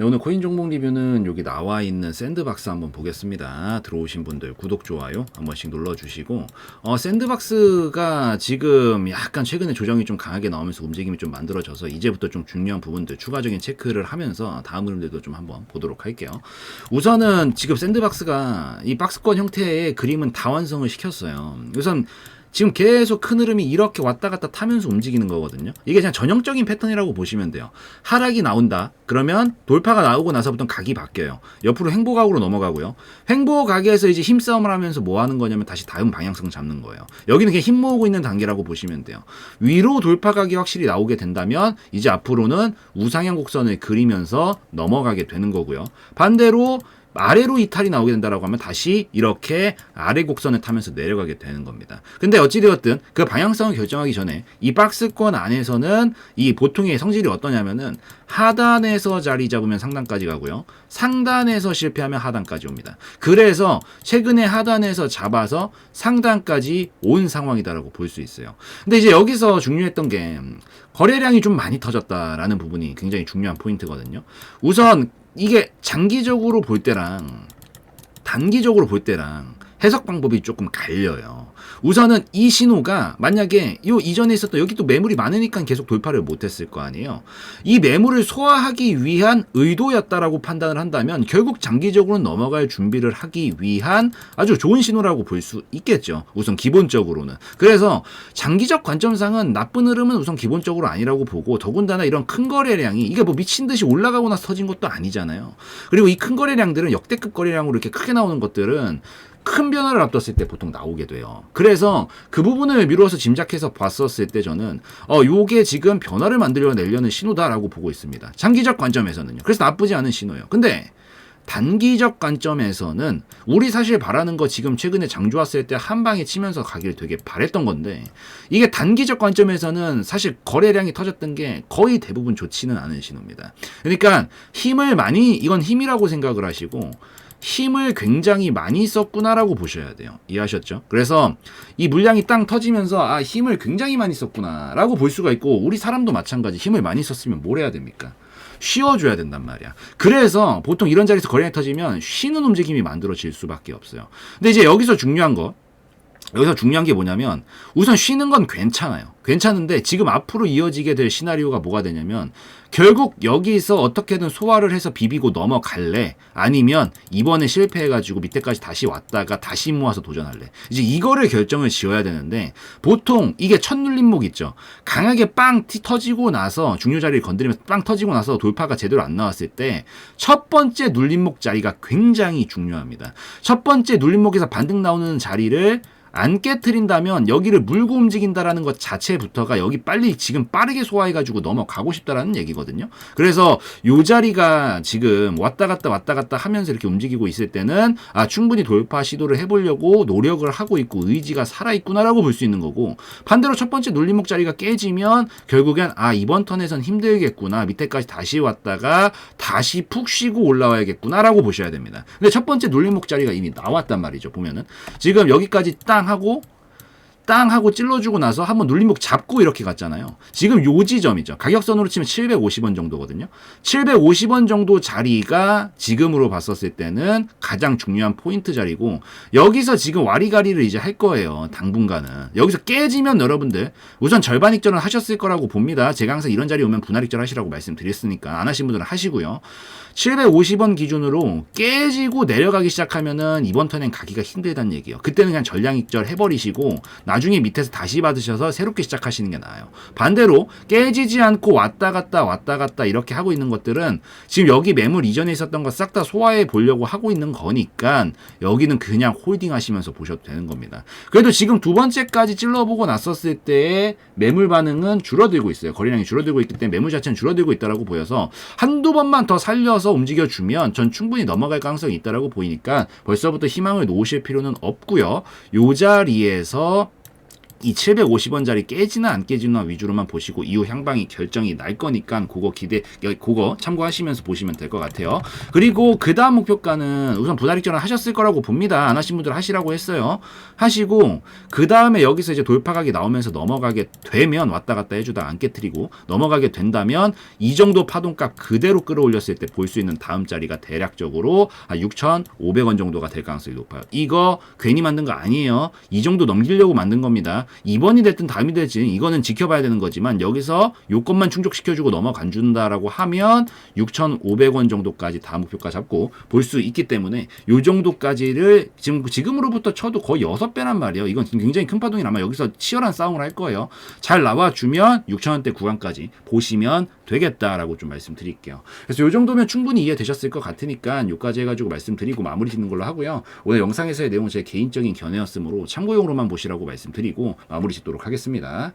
네, 오늘 코인 종목 리뷰는 여기 나와 있는 샌드박스 한번 보겠습니다. 들어오신 분들 구독, 좋아요 한 번씩 눌러주시고, 어, 샌드박스가 지금 약간 최근에 조정이 좀 강하게 나오면서 움직임이 좀 만들어져서 이제부터 좀 중요한 부분들 추가적인 체크를 하면서 다음 흐름들도 좀 한번 보도록 할게요. 우선은 지금 샌드박스가 이 박스권 형태의 그림은 다 완성을 시켰어요. 우선 지금 계속 큰 흐름이 이렇게 왔다 갔다 타면서 움직이는 거거든요. 이게 그냥 전형적인 패턴이라고 보시면 돼요. 하락이 나온다. 그러면 돌파가 나오고 나서부터 각이 바뀌어요. 옆으로 횡보각으로 넘어가고요. 횡보각에서 이제 힘싸움을 하면서 뭐 하는 거냐면 다시 다음 방향성 잡는 거예요. 여기는 그냥 힘 모으고 있는 단계라고 보시면 돼요. 위로 돌파각이 확실히 나오게 된다면 이제 앞으로는 우상향 곡선을 그리면서 넘어가게 되는 거고요. 반대로 아래로 이 탈이 나오게 된다라고 하면 다시 이렇게 아래 곡선을 타면서 내려가게 되는 겁니다. 근데 어찌되었든 그 방향성을 결정하기 전에 이 박스권 안에서는 이 보통의 성질이 어떠냐면은 하단에서 자리 잡으면 상단까지 가고요. 상단에서 실패하면 하단까지 옵니다. 그래서 최근에 하단에서 잡아서 상단까지 온 상황이다라고 볼 수 있어요. 근데 이제 여기서 중요했던 게 거래량이 좀 많이 터졌다라는 부분이 굉장히 중요한 포인트거든요. 우선 이게 장기적으로 볼 때랑 단기적으로 볼 때랑 해석 방법이 조금 갈려요. 우선은 이 신호가 만약에 요 이전에 있었던 여기 또 매물이 많으니까 계속 돌파를 못했을 거 아니에요. 이 매물을 소화하기 위한 의도였다라고 판단을 한다면 결국 장기적으로는 넘어갈 준비를 하기 위한 아주 좋은 신호라고 볼 수 있겠죠. 우선 기본적으로는. 그래서 장기적 관점상은 나쁜 흐름은 우선 기본적으로 아니라고 보고 더군다나 이런 큰 거래량이 이게 뭐 미친 듯이 올라가고 나서 터진 것도 아니잖아요. 그리고 이 큰 거래량들은 역대급 거래량으로 이렇게 크게 나오는 것들은 큰 변화를 앞뒀을 때 보통 나오게 돼요. 그래서 그 부분을 미루어서 짐작해서 봤었을 때 저는 어 요게 지금 변화를 만들려 내려는 신호다라고 보고 있습니다. 장기적 관점에서는요. 그래서 나쁘지 않은 신호예요. 근데 단기적 관점에서는 우리 사실 바라는 거 지금 최근에 장 좋았을 때 한 방에 치면서 가길 되게 바랬던 건데 이게 단기적 관점에서는 사실 거래량이 터졌던 게 거의 대부분 좋지는 않은 신호입니다. 그러니까 힘을 많이 이건 힘이라고 생각을 하시고 힘을 굉장히 많이 썼구나라고 보셔야 돼요. 이해하셨죠? 그래서 이 물량이 땅 터지면서 아 힘을 굉장히 많이 썼구나라고 볼 수가 있고 우리 사람도 마찬가지 힘을 많이 썼으면 뭘 해야 됩니까? 쉬어줘야 된단 말이야. 그래서 보통 이런 자리에서 거래량이 터지면 쉬는 움직임이 만들어질 수밖에 없어요. 근데 이제 여기서 중요한 거 여기서 중요한 게 뭐냐면 우선 쉬는 건 괜찮아요. 괜찮은데 지금 앞으로 이어지게 될 시나리오가 뭐가 되냐면 결국 여기서 어떻게든 소화를 해서 비비고 넘어갈래? 아니면 이번에 실패해가지고 밑에까지 다시 왔다가 다시 모아서 도전할래? 이제 이거를 결정을 지어야 되는데 보통 이게 첫 눌림목 있죠. 강하게 빵티 터지고 나서 중요 자리를 건드리면서 빵 터지고 나서 돌파가 제대로 안 나왔을 때 첫 번째 눌림목 자리가 굉장히 중요합니다. 첫 번째 눌림목에서 반등 나오는 자리를 안 깨트린다면 여기를 물고 움직인다라는 것 자체부터가 여기 빨리 지금 빠르게 소화해가지고 넘어가고 싶다라는 얘기거든요. 그래서 요 자리가 지금 왔다 갔다 왔다 갔다 하면서 이렇게 움직이고 있을 때는 아 충분히 돌파 시도를 해보려고 노력을 하고 있고 의지가 살아있구나라고 볼 수 있는 거고 반대로 첫 번째 눌림목 자리가 깨지면 결국엔 아 이번 턴에선 힘들겠구나 밑에까지 다시 왔다가 다시 푹 쉬고 올라와야겠구나라고 보셔야 됩니다. 근데 첫 번째 눌림목 자리가 이미 나왔단 말이죠. 보면은 지금 여기까지 딱땅 하고 땅 하고 찔러주고 나서 한번 눌림목 잡고 이렇게 갔잖아요. 지금 요 지점이죠. 가격선으로 치면 750원 정도거든요. 750원 정도 자리가 지금으로 봤었을 때는 가장 중요한 포인트 자리고 여기서 지금 와리가리를 이제 할 거예요. 당분간은. 여기서 깨지면 여러분들 우선 절반 익절은 하셨을 거라고 봅니다. 제가 항상 이런 자리 오면 분할 익절 하시라고 말씀드렸으니까 안 하신 분들은 하시고요. 750원 기준으로 깨지고 내려가기 시작하면은 이번 턴엔 가기가 힘들다는 얘기예요. 그때는 그냥 전량 익절 해버리시고 나중에 밑에서 다시 받으셔서 새롭게 시작하시는 게 나아요. 반대로 깨지지 않고 왔다 갔다 왔다 갔다 이렇게 하고 있는 것들은 지금 여기 매물 이전에 있었던 거싹다 소화해 보려고 하고 있는 거니까 여기는 그냥 홀딩 하시면서 보셔도 되는 겁니다. 그래도 지금 두 번째까지 찔러보고 났었을 때의 매물 반응은 줄어들고 있어요. 거래량이 줄어들고 있기 때문에 매물 자체는 줄어들고 있다라고 보여서 한두 번만 더 살려서 움직여 주면 전 충분히 넘어갈 가능성이 있다라고 보이니까 벌써부터 희망을 놓으실 필요는 없고요. 요 자리에서 이 750원짜리 깨지나 안 깨지나 위주로만 보시고 이후 향방이 결정이 날 거니까 그거 기대 여- 그거 참고하시면서 보시면 될 것 같아요. 그리고 그 다음 목표가는 우선 분할익 전환 하셨을 거라고 봅니다. 안 하신 분들 하시라고 했어요. 하시고 그 다음에 여기서 이제 돌파각이 나오면서 넘어가게 되면 왔다 갔다 해주다 안 깨트리고 넘어가게 된다면 이 정도 파동값 그대로 끌어올렸을 때 볼 수 있는 다음 자리가 대략적으로 한 6,500원 정도가 될 가능성이 높아요. 이거 괜히 만든 거 아니에요. 이 정도 넘기려고 만든 겁니다. 이번이 됐든 다음이 됐든 이거는 지켜봐야 되는 거지만 여기서 요것만 충족시켜주고 넘어간 준다라고 하면 6,500원 정도까지 다음 목표가 잡고 볼 수 있기 때문에 요 정도까지를 지금 지금으로부터 쳐도 거의 6배란 말이에요. 이건 굉장히 큰 파동이 아마 여기서 치열한 싸움을 할 거예요. 잘 나와주면 6,000원대 구간까지 보시면 되겠다라고 좀 말씀드릴게요. 그래서 요 정도면 충분히 이해되셨을 것 같으니까 요까지 해가지고 말씀드리고 마무리 짓는 걸로 하고요. 오늘 영상에서의 내용은 제 개인적인 견해였으므로 참고용으로만 보시라고 말씀드리고 마무리 짓도록 하겠습니다.